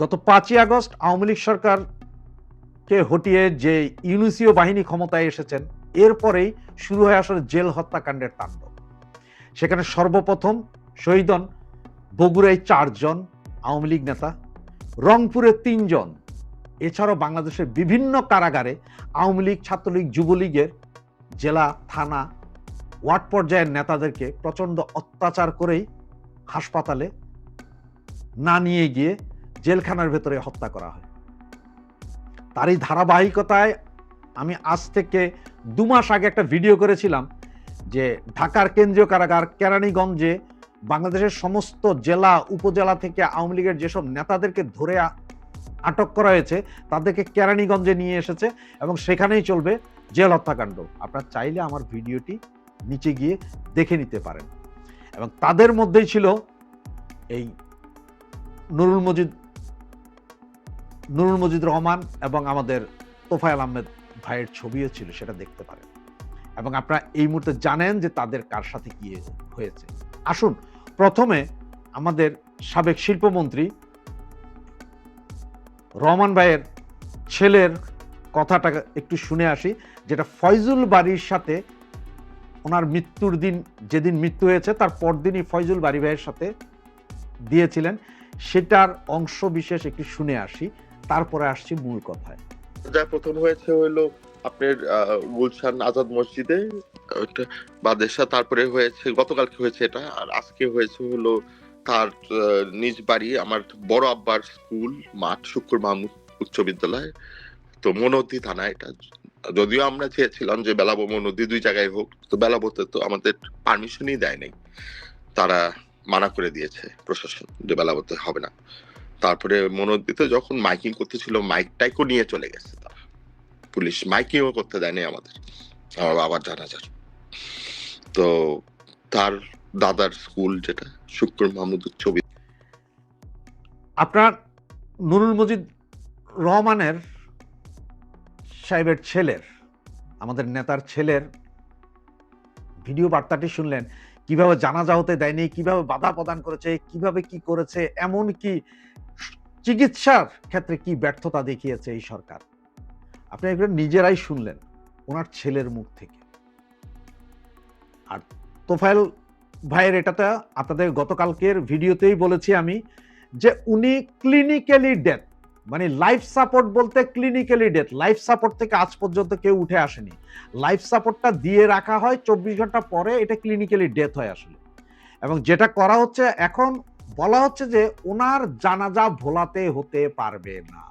গত পাঁচই আগস্ট আওয়ামী লীগ সরকারকে হটিয়ে যে ইউনিসিও বাহিনী ক্ষমতায় এসেছেন, এরপরেই শুরু হয় আসলে জেল হত্যাকাণ্ডের তাণ্ডব। সেখানে সর্বপ্রথম শহীদ হন বগুড়ায় চারজন আওয়ামী লীগ নেতা, রংপুরে তিনজন। এছাড়াও বাংলাদেশের বিভিন্ন কারাগারে আওয়ামী লীগ, ছাত্রলীগ, যুবলীগের জেলা, থানা, ওয়ার্ড পর্যায়ের নেতাদেরকে প্রচণ্ড অত্যাচার করেই হাসপাতালে না নিয়ে গিয়ে জেলখানার ভেতরে হত্যা করা হয়। তারই ধারাবাহিকতায় আমি আজ থেকে দু মাস আগে একটা ভিডিও করেছিলাম যে ঢাকার কেন্দ্রীয় কারাগার কেরানীগঞ্জে বাংলাদেশের সমস্ত জেলা, উপজেলা থেকে আওয়ামী লীগের যেসব নেতাদেরকে ধরে আটক করা হয়েছে, তাদেরকে কেরানীগঞ্জে নিয়ে এসেছে এবং সেখানেই চলবে জেল হত্যাকাণ্ড। আপনারা চাইলে আমার ভিডিওটি নিচে গিয়ে দেখে নিতে পারেন। এবং তাদের মধ্যেই ছিল এই নুরুল মজিদ নুরুল মজিদ রহমান এবং আমাদের তোফায়েল আহমেদ ভাইয়ের ছবিও ছিল, সেটা দেখতে পারেন। এবং আপনারা এই মুহূর্তে জানেন যে তাদের কার সাথে কি হয়েছে। আসুন, প্রথমে আমাদের সাবেক শিল্পমন্ত্রী রহমান ভাইয়ের ছেলের কথাটা একটু শুনে আসি, যেটা ফয়জুল বাড়ির সাথে ওনার মৃত্যুর দিন, যেদিন মৃত্যু হয়েছে, তার পরদিনই ফয়জুল বাড়ি ভাইয়ের সাথে দিয়েছিলেন। সেটার অংশ বিশেষ একটু শুনে আসি। তারপরে আসছি মূল কথায়। যা প্রথম হয়েছে হলো আপনার গুলশান আজাদ মসজিদে বাদেশা তারপরে হয়েছে, গতকালকে হয়েছে এটা, আর আজকে হয়েছে হলো তার নিজ বাড়ি, আমার বড় আব্বার স্কুল, মাঠ শুক্র মাহমুদ উচ্চ বিদ্যালয়। তো মনোধি থানা এটা। যদিও আমরা চেয়েছিলাম যে বেলাবো মনোধি দুই জায়গায় হোক, তো বেলাবোতে তো আমাদের পারমিশনই দেয় নাই। তারা মানা করে দিয়েছে প্রশাসন যে বেলাবোতে হবে না। তারপরে মনোদিতে যখন মাইকিং করতেছিল মাইক টাইকও নিয়ে চলে গেছে পুলিশ মাইকিংও করতে দেয়নি আমাদের, আমার বাবার জানাজার। তো তার দাদার স্কুল যেটা, শুক্র মাহমুদ ছবি। আপনার নুরুল মজিদ রহমানের সাহেবের ছেলের, আমাদের নেতার ছেলের ভিডিও বার্তাটি শুনলেন। কীভাবে জানাজা হতে দেয়নি, কীভাবে বাধা প্রদান করেছে, কীভাবে কি করেছে, এমন কি চিকিৎসার ক্ষেত্রে কি ব্যর্থতা দেখিয়েছে এই সরকার? আপনি এগুলো নিজেরাই শুনলেন ওনার ছেলের মুখ থেকে। আর তোফায়েল ভাইয়ের এটাতে আপনাদের গতকালকের ভিডিওতেই বলেছি আমি যে উনি ক্লিনিক্যালি ডেথ মানে লাইফ সাপোর্ট বলতে ক্লিনিক্যালি ডেথ লাইফ সাপোর্ট থেকে আজ পর্যন্ত কেউ উঠে আসেনি। লাইফ সাপোর্টটা দিয়ে রাখা হয় চব্বিশ ঘণ্টা পরে, এটা ক্লিনিক্যালি ডেথ হয় আসলে। এবং যেটা করা হচ্ছে এখন বলা হচ্ছে যে ওনার জানাজা ভোলাতে হতে পারবে না।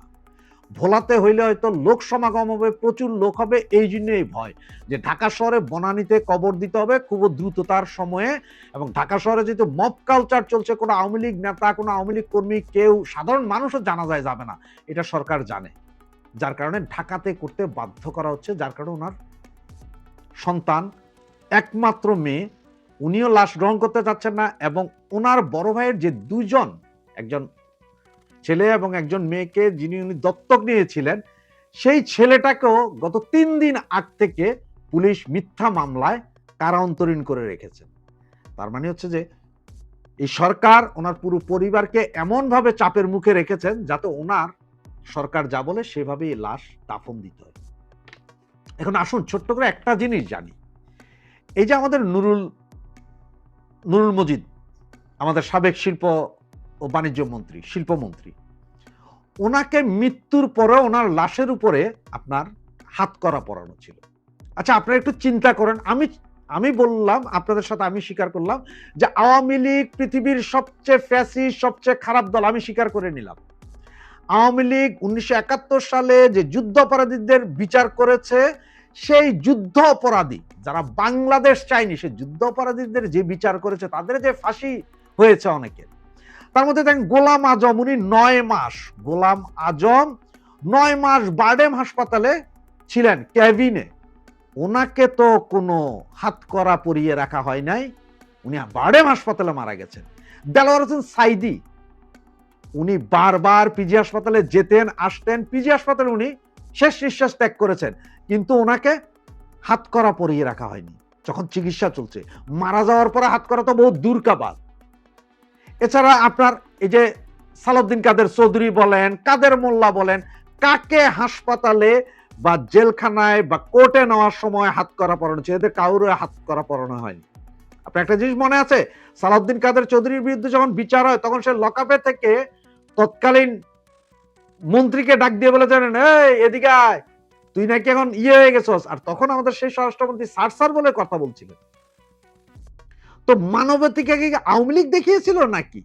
ভোলাতে হইলে হয়তো লোক সমাগম হবে, প্রচুর লোক হবে, এই জন্যই ভয় যে ঢাকা শহরে বনানীতে কবর দিতে হবে খুব দ্রুততার সময়ে এবং ঢাকা শহরে যেহেতু মব কালচার চলছে, কোনো আওয়ামী লীগ নেতা, কোনো আওয়ামী লীগ কর্মী, কেউ, সাধারণ মানুষও জানা যায় যাবে না, এটা সরকার জানে। যার কারণে ঢাকাতে করতে বাধ্য করা হচ্ছে, যার কারণে ওনার সন্তান, একমাত্র মেয়ে উনিও লাশ গ্রহণ করতে চাচ্ছেন না এবং ওনার বড় ভাইয়ের যে দুজন একজন ছেলে এবং একজন মেয়েকে যিনি উনি দত্তক নিয়েছিলেন, সেই ছেলেটাকেও গত তিন দিন আগ থেকে পুলিশ মিথ্যা মামলায় কারা অন্তরীণ করে রেখেছেন তার মানে হচ্ছে যে, এই সরকার ওনার পুরো পরিবারকে এমনভাবে চাপের মুখে রেখেছেন যাতে ওনার সরকার যা বলে সেভাবেই লাশ দাফন দিতে হয়। এখন আসুন ছোট্ট করে একটা জিনিস জানি। এই যে আমাদের নুরুল নুরুল মজিদ, আমাদের সাবেক শিল্প ও বাণিজ্য মন্ত্রী শিল্পমন্ত্রী ওনাকে মৃত্যুর পরে ওনার লাশের উপরে আপনার হাত করা পরানো ছিল। আচ্ছা আপনারা একটু চিন্তা করেন, আমি আমি বললাম, আপনাদের সাথে আমি স্বীকার করলাম যে আওয়ামী লীগ পৃথিবীর সবচেয়ে ফ্যাসি সবচেয়ে খারাপ দল, আমি স্বীকার করে নিলাম। আওয়ামী লীগ উনিশশো একাত্তর সালে যে যুদ্ধ অপরাধীদের বিচার করেছে সেই যুদ্ধ অপরাধী, যারা বাংলাদেশ চায়নি, সেই যুদ্ধ অপরাধীদের যে বিচার করেছে, তাদের যে ফাঁসি হয়েছে অনেকের তার মধ্যে দেখেন গোলাম আজম, উনি নয় মাস, গোলাম আজম নয় মাস বার্ডেম হাসপাতালে ছিলেন, ক্যাবিনে। ওনাকে তো কোনো হাত করা পরিয়ে রাখা হয় নাই, উনি বার্ডেম হাসপাতালে মারা গেছেন। দেলোয়ার হোসেন সাইদি, উনি বারবার পিজি হাসপাতালে যেতেন, আসতেন। পিজি হাসপাতালে উনি শেষ নিঃশ্বাস ত্যাগ করেছেন। কিন্তু ওনাকে হাত করা পরিয়ে রাখা হয়নি। যখন চিকিৎসা চলছে, মারা যাওয়ার পরে হাত করা তো বহু দূর কাবাদ এছাড়া আপনার এই যে সালাউদ্দিন কাদের চৌধুরী বলেন, কাদের মোল্লা বলেন, কাকে হাসপাতালে বা জেলখানায় বা কোর্টে নেওয়ার সময় হাত করা পড়ানো হচ্ছে এদের কাউরে হাত করা পড়ানো হয়নি। আপনার একটা জিনিস মনে আছে? সালাউদ্দিন কাদের চৌধুরীর বিরুদ্ধে যখন বিচার হয়, তখন সে লকআপে থেকে তৎকালীন মন্ত্রীকে ডাক দিয়ে বলে জানেন এদিকে আয়। তুই নাকি এখন ইয়ে হয়ে গেছস। আর তখন আমাদের সেই স্বরাষ্ট্রমন্ত্রী সার স্যার বলে কথা বলছিলেন। তো মানবতিকে কি আওয়ামী লীগ দেখিয়েছিল নাকি?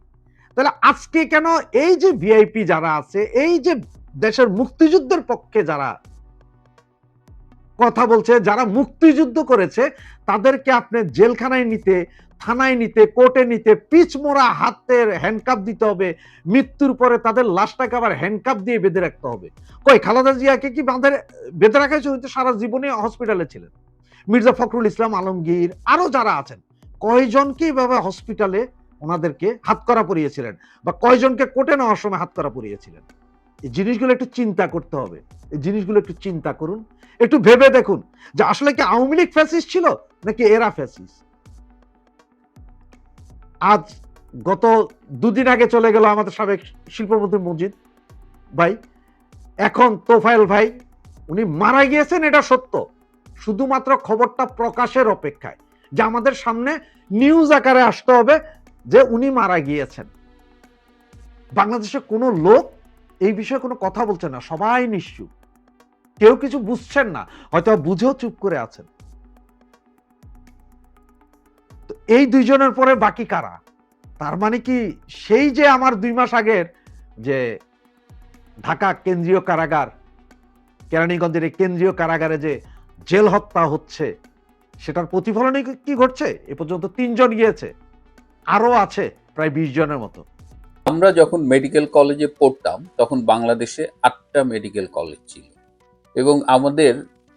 তাহলে আজকে কেন এই যে ভিআইপি যারা আছে, এই যে দেশের মুক্তিযুদ্ধের পক্ষে যারা কথা বলছে, যারা মুক্তিযুদ্ধ করেছে, তাদেরকে আপনি জেলখানায় নিতে, থানায় নিতে, কোর্টে নিতে পিচ মোড়া হাতের হ্যান্ডকাপ দিতে হবে। মৃত্যুর পরে তাদের লাশটাকে আবার হ্যান্ডকাপ দিয়ে বেঁধে রাখতে হবে। কই, খালাদা জিয়াকে কি বাঁধে, বেঁধে রাখা হয়েছে? উনি তো সারা জীবনে হসপিটালে ছিলেন। মির্জা ফখরুল ইসলাম আলমগীর, আরও যারা আছেন কয়জনকে এইভাবে হসপিটালে ওনাদেরকে হাত করা পরিয়েছিলেন? বা কয়জনকে কোর্টে নেওয়ার সময় হাত করা পরিয়েছিলেন? জিনিসগুলো একটু চিন্তা করতে হবে। এই জিনিসগুলো একটু চিন্তা করুন। একটু ভেবে দেখুন যে আসলে কি আওয়ামী লীগ ফ্যাসিস্ট ছিল নাকি এরা ফ্যাসিস্ট আজ গত দুদিন আগে চলে গেল আমাদের সাবেক শিল্পমন্ত্রী মজিদ ভাই। এখন তোফায়েল ভাই, উনি মারা গিয়েছেন, এটা সত্য। শুধুমাত্র খবরটা প্রকাশের অপেক্ষায় যে আমাদের সামনে নিউজ আকারে আসতে হবে যে উনি মারা গিয়েছেন। বাংলাদেশে কোনো লোক এই বিষয়ে কোনো কথা বলছে না, সবাই নিশ্চুপ। কেউ কিছু বুঝছেন না, হয়তো বুঝেও চুপ করে আছেন। এই দুইজনের পরে বাকি কারা? তার মানে কি সেই যে আমার দুই মাস আগের যে ঢাকা কেন্দ্রীয় কারাগার, কেরানীগঞ্জের এই কেন্দ্রীয় কারাগারে যে জেল হত্যা হচ্ছে, সেটার প্রতিফলনে কি- ঘটছে? এ পর্যন্ত তিনজন গিয়েছে আরও আছে প্রায় বিশ জনের মতো। আমরা যখন মেডিকেল কলেজে পড়তাম, তখন বাংলাদেশে আটটা মেডিকেল কলেজ ছিল। এবং আমাদের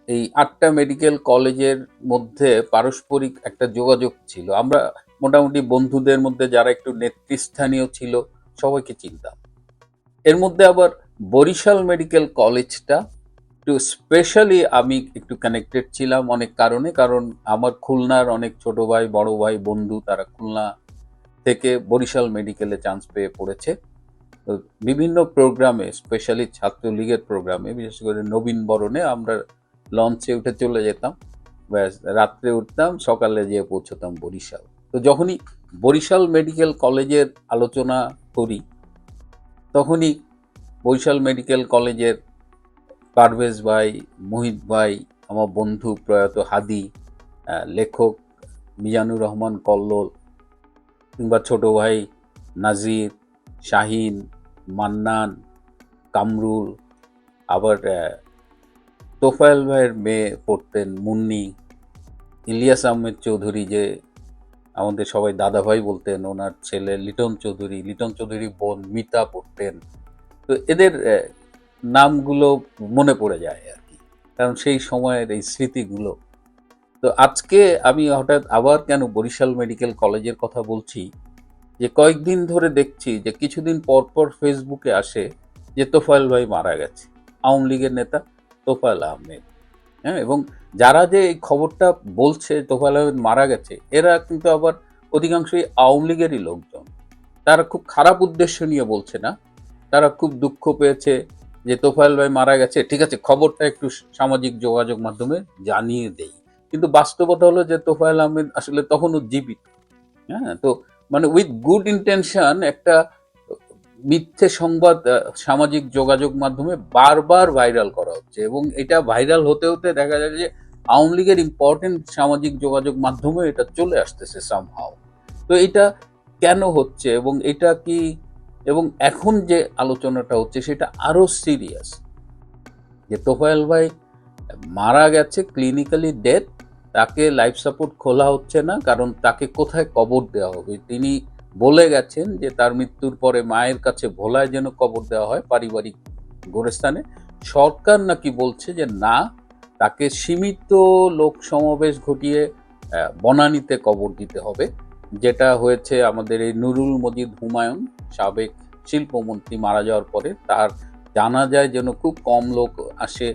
এই আটটা মেডিকেল কলেজের মধ্যে পারস্পরিক একটা যোগাযোগ ছিল। আমরা মোটামুটি বন্ধুদের মধ্যে যারা একটু নেতৃস্থানীয় ছিল, সবাইকে চিনতাম। এর মধ্যে আবার বরিশাল মেডিকেল কলেজটা একটু স্পেশালি আমি একটু কানেক্টেড ছিলাম অনেক কারণে। কারণ আমার খুলনার অনেক ছোট ভাই, বড় ভাই, বন্ধু, তারা খুলনা থেকে বরিশাল মেডিকেলে চান্স পেয়ে পড়েছে। বিভিন্ন প্রোগ্রামে স্পেশালি ছাত্রলীগের প্রোগ্রামে, বিশেষ করে নবীন বরণে আমরা লঞ্চে উঠে চলে যেতাম। ব্যাস, রাত্রে উঠতাম, সকালে যেয়ে পৌঁছতাম বরিশাল। তো যখনই বরিশাল মেডিকেল কলেজের আলোচনা করি, তখনই বরিশাল মেডিকেল কলেজের পারভেজ ভাই, মোহিত ভাই, আমার বন্ধু প্রয়াত হাদি লেখক মিজানুর রহমান কল্লোল কিংবা ছোট ভাই নাজির, শাহিন, মান্নান, কামরুল, আবার তোফায়েল ভাইয়ের মেয়ে পড়তেন মুন্নি, ইলিয়াস আহমেদ চৌধুরী যে আমাদের সবাই দাদা ভাই বলতেন, ওনার ছেলে লিটন চৌধুরী লিটন চৌধুরী বোন মিতা পড়তেন। তো এদের নামগুলো মনে পড়ে যায় আর কি। কারণ সেই সময়ের এই স্মৃতিগুলো তো আজকে আমি হঠাৎ আবার কেন বরিশাল মেডিকেল কলেজের কথা বলছি, যে কয়েকদিন ধরে দেখছি যে কিছুদিন পর পর ফেসবুকে আসে যে তোফায়েল ভাই মারা গেছে, আওয়ামী লীগের নেতা তোফায়েল আহমেদ। হ্যাঁ এবং যারা যে এই খবরটা বলছে তোফায়েল আহমেদ মারা গেছে, এরা কিন্তু আবার অধিকাংশই আওয়ামী লীগেরই লোকজন। তারা খুব খারাপ উদ্দেশ্য নিয়ে বলছে না, তারা খুব দুঃখ পেয়েছে যে তোফায়েল ভাই মারা গেছে। ঠিক আছে, খবরটা একটু সামাজিক যোগাযোগ মাধ্যমে জানিয়ে দেই। কিন্তু বাস্তবতা হলো যে তোফায়েল আহমেদ আসলে তখনও জীবিত। হ্যাঁ তো মানে উইথ গুড ইন্টেনশন একটা মিথ্যে সংবাদ সামাজিক যোগাযোগ মাধ্যমে বারবার ভাইরাল করা হচ্ছে এবং এটা ভাইরাল হতে হতে দেখা যায় যে আওয়ামী লীগের ইম্পর্টেন্ট সামাজিক যোগাযোগ মাধ্যমে এটা চলে আসতেছে সামহাও তো এটা কেন হচ্ছে এবং এটা কি এবং এখন যে আলোচনাটা হচ্ছে সেটা আরও সিরিয়াস যে তোফায়েল ভাই মারা গেছে ক্লিনিক্যালি ডেথ তাকে লাইফ সাপোর্ট খোলা হচ্ছে না, কারণ তাকে কোথায় কবর দেওয়া হবে? তিনি বলে গেছেন যে তার মৃত্যুর পরে মায়ের কাছে ভোলায় যেন কবর দেওয়া হয় পারিবারিক গোরস্থানে। সরকার নাকি বলছে যে না, তাকে সীমিত লোক সমাবেশ ঘটিয়ে বনানীতে কবর দিতে হবে, যেটা হয়েছে আমাদের এই নুরুল মজিদ হুমায়ুন, সাবেক শিল্পমন্ত্রী মারা যাওয়ার পরে। তার জানা যায় যেন খুব কম লোক আসে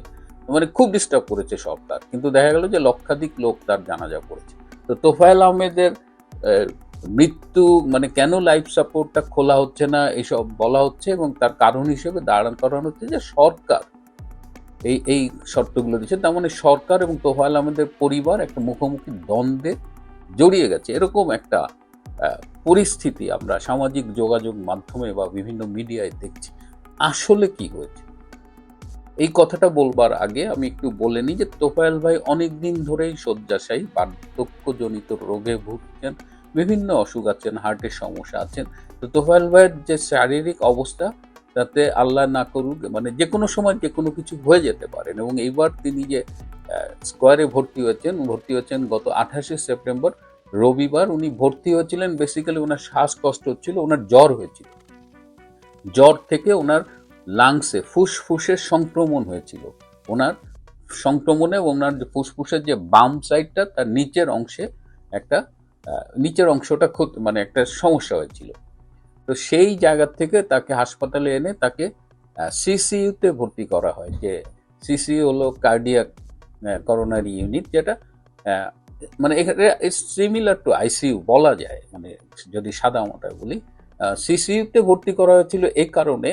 মানে খুব ডিস্টার্ব করেছে সরকার কিন্তু দেখা গেল যে লক্ষাধিক লোক তার জানাজা করেছে। তো তোফায়েল আহমেদের মৃত্যু মানে কেন লাইফ সাপোর্টটা খোলা হচ্ছে না এসব বলা হচ্ছে এবং তার কারণ হিসেবে দাঁড়ান করানো হচ্ছে যে সরকার এই এই শর্তগুলো দিচ্ছে তার মানে সরকার এবং তোফায়েল আহমেদের পরিবার একটা মুখোমুখি দ্বন্দ্বে জড়িয়ে গেছে। এরকম একটা পরিস্থিতি আমরা সামাজিক যোগাযোগ মাধ্যমে বা বিভিন্ন মিডিয়ায় দেখছি। আসলে কি হয়েছে? এই কথাটা বলবার আগে আমি একটু বলে নিই যে তোফায়েল ভাই অনেকদিন ধরেই শয্যাশায়ী, বার্ধক্যজনিত রোগে ভুগছেন, বিভিন্ন অসুখ আছেন হার্টের সমস্যা আছেন। তো তোফায়েল ভাইয়ের যে শারীরিক অবস্থা, তাতে আল্লাহ না করুক মানে যে কোনো সময় যে কোনো কিছু হয়ে যেতে পারেন এবং এইবার তিনি যে স্কোয়ারে ভর্তি হয়েছেন ভর্তি হয়েছেন গত আঠাশে সেপ্টেম্বর, রবিবার উনি ভর্তি হয়েছিলেন বেসিক্যালি ওনার শ্বাসকষ্ট হচ্ছিল ওনার জ্বর হয়েছিল। জ্বর থেকে ওনার লাংসে ফুসফুসের সংক্রমণ হয়েছিল। ওনার সংক্রমণে ওনার যে ফুসফুসের যে বাম সাইডটা, তার নিচের অংশে একটা নিচের অংশটা ক্ষত মানে একটা সমস্যা হয়েছিল। তো সেই জায়গা থেকে তাকে হাসপাতালে এনে তাকে সিসিইউতে ভর্তি করা হয় যে সিসিইউ হলো কার্ডিয়াক করোনারি ইউনিট যেটা মানে এখানে সিমিলার টু আইসিইউ বলা যায়। মানে যদি সাদা মাথায় বলি সিসিইউতে ভর্তি করা হয়েছিল এ কারণে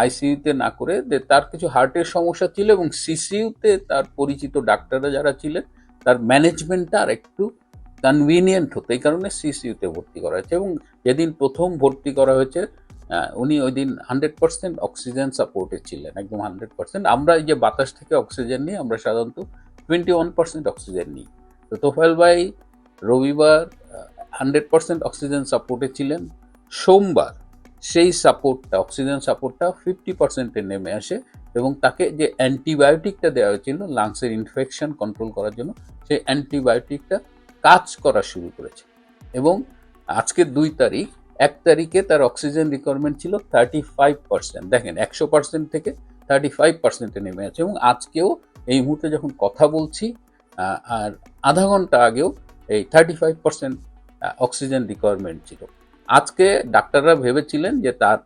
আইসিইউতে না করে তার কিছু হার্টের সমস্যা ছিল এবং সিসিইউতে তার পরিচিত ডাক্তাররা যারা ছিলেন, তার ম্যানেজমেন্টটা আর একটু কনভিনিয়েন্ট হতো। এই কারণে সিসিইউতে ভর্তি করা হয়েছে এবং যেদিন প্রথম ভর্তি করা হয়েছে উনি ওই দিন হান্ড্রেড পার্সেন্ট অক্সিজেন সাপোর্টে ছিলেন, একদম হান্ড্রেড পার্সেন্ট আমরা এই যে বাতাস থেকে অক্সিজেন নিই, আমরা সাধারণত টোয়েন্টি ওয়ান পার্সেন্ট অক্সিজেন নিই। তো তোফায়েল ভাই রবিবার হান্ড্রেড পার্সেন্ট অক্সিজেন সাপোর্টে ছিলেন। সোমবার সেই সাপোর্টটা অক্সিজেন সাপোর্টটা ফিফটি পার্সেন্টে নেমে আসে এবং তাকে যে অ্যান্টিবায়োটিকটা দেওয়া হয়েছিল লাংসের ইনফেকশন কন্ট্রোল করার জন্য, সেই অ্যান্টিবায়োটিকটা কাজ করা শুরু করেছে। এবং আজকে দুই তারিখ, এক তারিখে তার অক্সিজেন রিকোয়ারমেন্ট ছিল থার্টি ফাইভ পার্সেন্ট দেখেন, একশো পার্সেন্ট থেকে থার্টি ফাইভ পার্সেন্টে নেমে আছে এবং আজকেও এই মুহূর্তে যখন কথা বলছি আর আধা ঘণ্টা আগেও এই thirty five percent oxygen requirement ছিল। আজকে ডাক্তাররা ভেবেছিলেন যে তার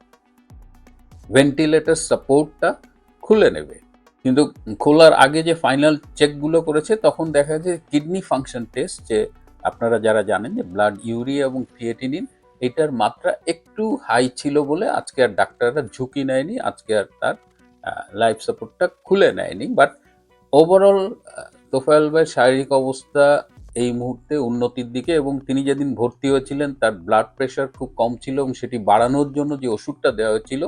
ভেন্টিলেটর সাপোর্টটা খুলে নেবে। কিন্তু খোলার আগে যে ফাইনাল চেকগুলো করেছে, তখন দেখা যায় কিডনি ফাংশন টেস্ট যে আপনারা যারা জানেন যে ব্লাড ইউরিয়া এবং ক্রিয়েটিনিন এটার মাত্রা একটু হাই ছিল বলে আজকে আর ডাক্তাররা ঝুঁকি নেয়নি, আজকে আর তার লাইফ সাপোর্টটা খুলে নেয়নি। বাট ওভারঅল তোফায়েল ভাইয়ের শারীরিক অবস্থা এই মুহূর্তে উন্নতির দিকে এবং তিনি যেদিন ভর্তি হয়েছিলেন, তার ব্লাড প্রেশার খুব কম ছিল এবং সেটি বাড়ানোর জন্য যে ওষুধটা দেওয়া হয়েছিল,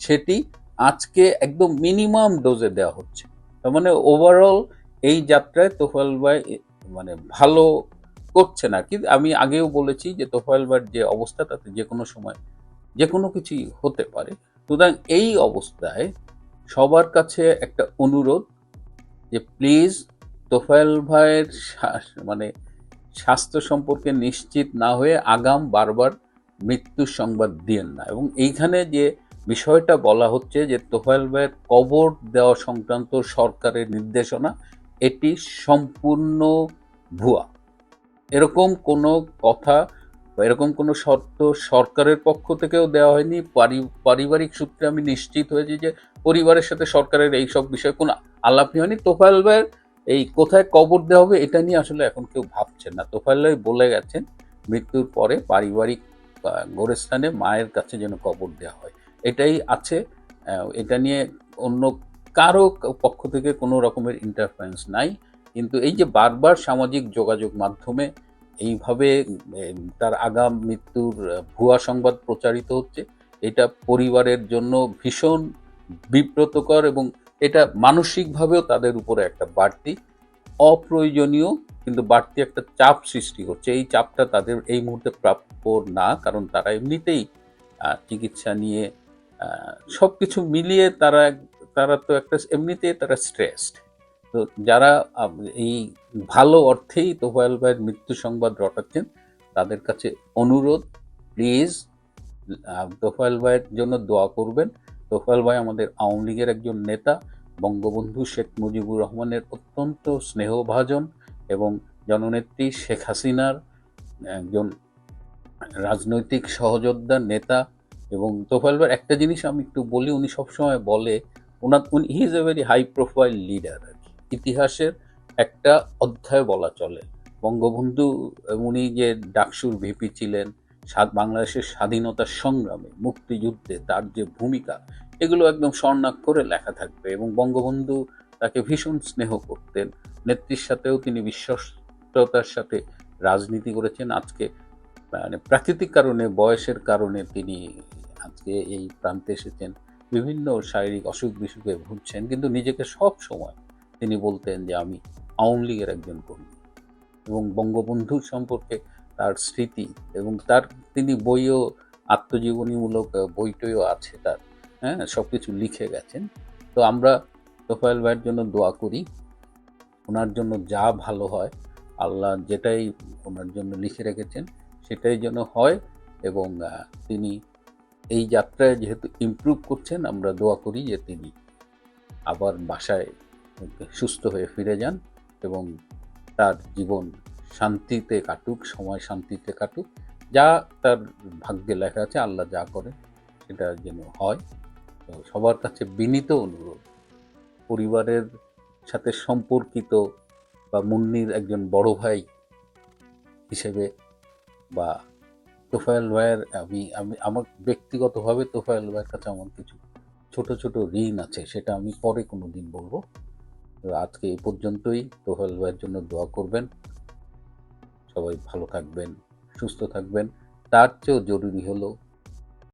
সেটি আজকে একদম মিনিমাম ডোজে দেওয়া হচ্ছে। তার মানে ওভারঅল এই যাত্রায় তোফায়েল ভাই মানে ভালো করছে না। কিন্তু আমি আগেও বলেছি যে তোফায়েল ভাইয়ের যে অবস্থা, তাতে যে কোনো সময় যে কোনো কিছুই হতে পারে। সুতরাং এই অবস্থায় সবার কাছে একটা অনুরোধ যে প্লিজ তোফায়েল ভাইয়ের মানে স্বাস্থ্য সম্পর্কে নিশ্চিত না হয়ে আগাম বারবার মৃত্যুর সংবাদ দিয়েন না। এবং এইখানে যে বিষয়টা বলা হচ্ছে যে তোফায়েল ভাইয়ের কবর দেওয়া সংক্রান্ত সরকারের নির্দেশনা, এটি সম্পূর্ণ ভুয়া। এরকম কোনো কথা এরকম কোনো শর্ত সরকারের পক্ষ থেকেও দেওয়া হয়নি। পারিবারিক সূত্রে আমি নিশ্চিত হয়েছি যে পরিবারের সাথে সরকারের এই সব বিষয়ে কোনো আলাপই হয়নি। তোফায়েল ভাইয়ের এই কোথায় কবর দেওয়া হবে এটা নিয়ে আসলে এখন কেউ ভাবছেন না। তোফায়েল ভাই বলে গেছেন, মৃত্যুর পরে পারিবারিক গোরস্থানে মায়ের কাছে যেন কবর দেওয়া হয়। এটাই আছে এটা নিয়ে অন্য কারও পক্ষ থেকে কোনো রকমের ইন্টারফারেন্স নাই। কিন্তু এই যে বারবার সামাজিক যোগাযোগ মাধ্যমে এইভাবে তার আগাম মৃত্যুর ভুয়া সংবাদ প্রচারিত হচ্ছে, এটা পরিবারের জন্য ভীষণ বিব্রতকর এবং এটা মানসিকভাবেও তাদের উপরে একটা বাড়তি অপ্রয়োজনীয় কিন্তু বাড়তি একটা চাপ সৃষ্টি হচ্ছে এই চাপটা তাদের এই মুহূর্তে প্রাপ্য না, কারণ তারা এমনিতেই চিকিৎসা নিয়ে সব কিছু মিলিয়ে তারা তারা তো একটা এমনিতেই তারা স্ট্রেসড তো যারা এই ভালো অর্থেই তোফায়েল ভাইয়ের মৃত্যু সংবাদ রটাচ্ছেন, তাদের কাছে অনুরোধ প্লিজ তোফায়েল ভাইয়ের জন্য দোয়া করবেন। তোফায়েল ভাই আমাদের আওয়ামী লীগের একজন নেতা, বঙ্গবন্ধু শেখ মুজিবুর রহমানের অত্যন্ত স্নেহভাজন এবং জননেত্রী শেখ হাসিনার একজন রাজনৈতিক সহযোদ্ধা নেতা। এবং তোফায়েল ভাইয়ের একটা জিনিস আমি একটু বলি, উনি সবসময় বলে ওনার উনি he is a very high profile leader আর কি। ইতিহাসের একটা অধ্যায় বলা চলে। বঙ্গবন্ধু, উনি যে ডাকসুর ভিপি ছিলেন বাংলাদেশের স্বাধীনতার সংগ্রামে মুক্তিযুদ্ধে তার যে ভূমিকা, এগুলো একদম স্বর্ণাক্ষরে লেখা থাকবে এবং বঙ্গবন্ধু তাকে ভীষণ স্নেহ করতেন। নেত্রীর সাথেও তিনি বিশ্বস্ততার সাথে রাজনীতি করেছেন। আজকে মানে প্রাকৃতিক কারণে, বয়সের কারণে তিনি আজকে এই প্রান্তে এসেছেন। বিভিন্ন শারীরিক অসুখ বিসুখে ভুগছেন, কিন্তু নিজেকে সব সময় তিনি বলতেন যে আমি আওয়ামী লীগের একজন কর্মী। এবং বঙ্গবন্ধু সম্পর্কে তার স্মৃতি এবং তার তিনি বইও আত্মজীবনীমূলক বইটইও আছে তার হ্যাঁ সব কিছু লিখে গেছেন। তো আমরা তোফায়েল ভাইয়ের জন্য দোয়া করি, ওনার জন্য যা ভালো হয়, আল্লাহ যেটাই ওনার জন্য লিখে রেখেছেন, সেটাই যেন হয় এবং তিনি এই যাত্রায় যেহেতু ইমপ্রুভ করছেন, আমরা দোয়া করি যে তিনি আবার বাসায় সুস্থ হয়ে ফিরে যান এবং তার জীবন শান্তিতে কাটুক, সময় শান্তিতে কাটুক, যা তার ভাগ্যে লেখা আছে, আল্লাহ যা করে, সেটা যেন হয়। তো সবার কাছে বিনীত অনুরোধ, পরিবারের সাথে সম্পর্কিত বা মুন্নির একজন বড় ভাই হিসেবে বা তোফায়েল ভাইয়ের, আমি আমি, আমার ব্যক্তিগতভাবে তোফায়েল ভাইয়ের কাছে আমার কিছু ছোট ছোট ঋণ আছে, সেটা আমি পরে কোনো দিন বলব আজকে এই পর্যন্তই, তোফায়েল ভাইয়ের জন্য দোয়া করবেন। সবাই ভালো থাকবেন সুস্থ থাকবেন। তার চেয়েও জরুরি হলো